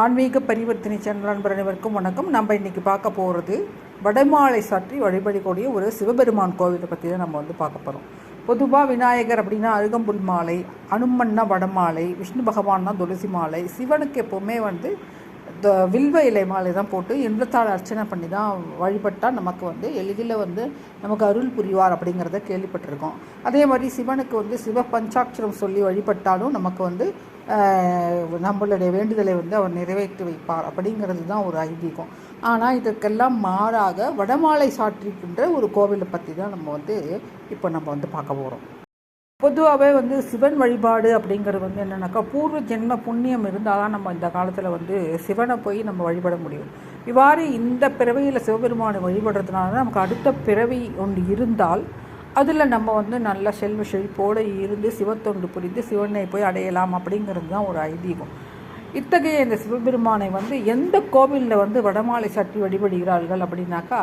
ஆன்மீக பரிவர்த்தனை சேனல் அன்பர் அனைவருக்கும் வணக்கம். நம்ம இன்றைக்கி பார்க்க போகிறது வடமாலை சாற்றி வழிபடக்கூடிய ஒரு சிவபெருமான் கோவிலை பற்றி தான் நம்ம வந்து பார்க்க போகிறோம் பொதுவாக விநாயகர் அப்படின்னா அருகம்புல் மாலை அனுமன்னா வடமாலை விஷ்ணு பகவான்னா துளசி மாலை சிவனுக்கு எப்போவுமே வந்து வில்வ இலை மாலை தான் போட்டு எண்ணத்தால் அர்ச்சனை பண்ணி தான் வழிபட்டால் நமக்கு வந்து எளிதில் வந்து நமக்கு அருள் புரிவார் அப்படிங்கிறத கேள்விப்பட்டிருக்கோம். அதே மாதிரி சிவனுக்கு வந்து சிவ பஞ்சாட்சரம் சொல்லி வழிபட்டாலும் நமக்கு வந்து நம்மளுடைய வேண்டுதலை வந்து அவர் நிறைவேற்றி வைப்பார் அப்படிங்கிறது தான் ஒரு ஐதீகம். ஆனால் இதற்கெல்லாம் மாறாக வடமாலை சாற்றிக்கின்ற ஒரு கோவிலை பற்றி தான் நம்ம வந்து இப்போ நம்ம வந்து பார்க்க போகிறோம் பொதுவாகவே வந்து சிவன் வழிபாடு அப்படிங்கிறது வந்து என்னென்னாக்கா பூர்வ ஜென்ம புண்ணியம் இருந்தால் தான் நம்ம இந்த காலத்தில் வந்து சிவனை போய் நம்ம வழிபட முடியும். இவ்வாறு இந்த பிறவியில் சிவபெருமானை வழிபடுறதுனால தான் நமக்கு அடுத்த பிறவி ஒன்று இருந்தால் அதில் நம்ம வந்து நல்ல செல்வ செழிப்போடு இருந்து சிவத்தொண்டு புரிந்து சிவனை போய் அடையலாம் அப்படிங்கிறது தான் ஒரு ஐதீகம். இத்தகைய இந்த சிவபெருமானை வந்து எந்த கோவிலில் வந்து வடமாலை சட்டி வழிபடுகிறார்கள் அப்படின்னாக்கா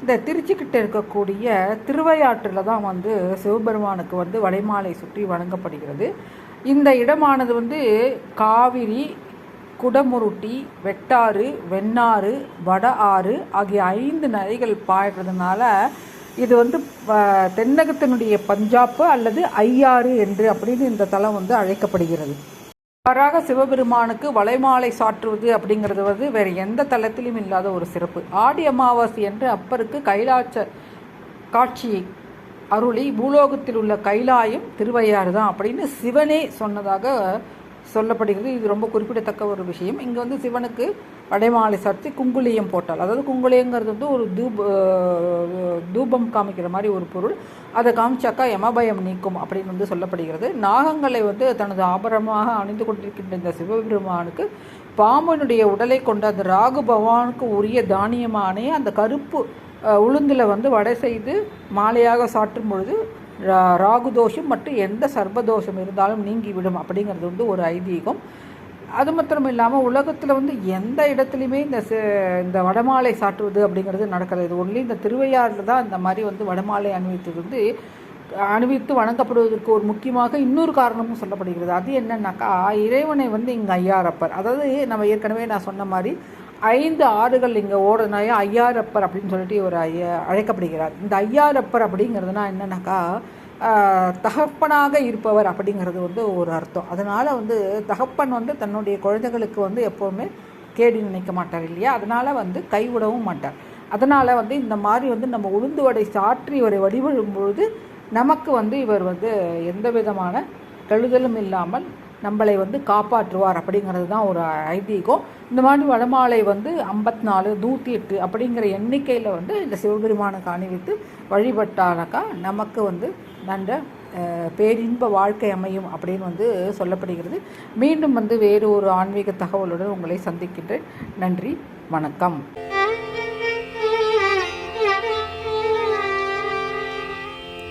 இந்த திருச்சிக்கிட்ட இருக்கக்கூடிய திருவையாற்றில் தான் வந்து சிவபெருமானுக்கு வந்து வடைமாலை சுற்றி வழங்கப்படுகிறது இந்த இடமானது வந்து காவிரி குடமுருட்டி வெட்டாறு வெண்ணாறு வட ஆறு ஆகிய ஐந்து நதிகள் பாய்றதுனால இது வந்து தென்னகத்தினுடைய பஞ்சாப்பு அல்லது ஐயாறு என்று அப்படின்னு இந்த தலம் வந்து அழைக்கப்படுகிறது. மாறாக சிவபெருமானுக்கு வலைமாலை சாற்றுவது அப்படிங்கிறது வந்து வேறு எந்த தலத்திலும் இல்லாத ஒரு சிறப்பு. ஆடி அமாவாசை என்று அப்பருக்கு கைலாச்ச காட்சியை அருளி பூலோகத்தில் உள்ள கைலாயம் திருவையாறு தான் அப்படின்னு சிவனே சொன்னதாக சொல்லப்படுகிறது. இது ரொம்ப குறிப்பிடத்தக்க ஒரு விஷயம். இங்கே வந்து சிவனுக்கு வடைமாலை சாற்றி குங்குளியம் போட்டால். அதாவது குங்குளியங்கிறது வந்து ஒரு தூப தூபம் காமிக்கிற மாதிரி ஒரு பொருள். அதை காமிச்சாக்கா யமபயம் நீக்கும் அப்படின்னு வந்து சொல்லப்படுகிறது. நாகங்களை வந்து தனது ஆபரணமாக அணிந்து கொண்டிருக்கின்ற இந்த சிவபெருமானுக்கு பாம்பனுடைய உடலை கொண்ட அந்த ராகு பகவானுக்கு உரிய தானியமானே அந்த கருப்பு உளுந்தில் வந்து வடை செய்து மாலையாக சாற்றும் பொழுது ராகு தோஷம் மற்றும் எந்த சர்பதோஷம் இருந்தாலும் நீங்கிவிடும் அப்படிங்கிறது வந்து ஒரு ஐதீகம். அது மாத்திரம் இல்லாமல் உலகத்தில் வந்து எந்த இடத்துலையுமே இந்த இந்த வடமாலை சாற்றுவது அப்படிங்கிறது நடக்கிறது இது ஒன்லி இந்த திருவையாறில் தான் இந்த மாதிரி வந்து வடமாலை அணிவித்தது வந்து அணிவித்து வணங்கப்படுவதற்கு ஒரு முக்கியமாக இன்னொரு காரணமும் சொல்லப்படுகிறது. அது என்னன்னாக்கா இறைவனை வந்து இங்கே ஐயாரப்பர் அதாவது நம்ம ஏற்கனவே நான் சொன்ன மாதிரி ஐந்து ஆறுகள் இங்கே ஓடுனாயே ஐயாரப்பர் அப்படின்னு சொல்லிட்டு ஒரு ஐயா அழைக்கப்படுகிறார். இந்த ஐயாரப்பர் அப்படிங்கிறதுனா என்னன்னாக்கா தகப்பனாக இருப்பவர் அப்படிங்கிறது வந்து ஒரு அர்த்தம். அதனால் வந்து தகப்பன் வந்து தன்னுடைய குழந்தைகளுக்கு வந்து எப்போவுமே கேடு நினைக்க மாட்டார் இல்லையா? அதனால் வந்து கைவிடவும் மாட்டார். அதனால் வந்து இந்த மாதிரி வந்து நம்ம உளுந்து வடை சாற்றி இவரை வழிபடும் பொழுது நமக்கு வந்து இவர் வந்து எந்த விதமான கழுதலும் இல்லாமல் நம்மளை வந்து காப்பாற்றுவார் அப்படிங்கிறது தான் ஒரு ஐதீகம். இந்த மாதிரி வடமாலை வந்து ஐம்பத்தி நாலு நூற்றி எட்டு அப்படிங்கிற எண்ணிக்கையில் வந்து இந்த சிவபெருமானுக்கு அணிவித்து வழிபட்டானாக்கா நமக்கு வந்து நன்ற பேரின்ப வாழ்க்கை அமையும் அப்படின்னு வந்து சொல்லப்படுகிறது. மீண்டும் வந்து வேறு ஒரு ஆன்மீக தகவலுடன் உங்களை சந்திக்கின்றேன். நன்றி வணக்கம்.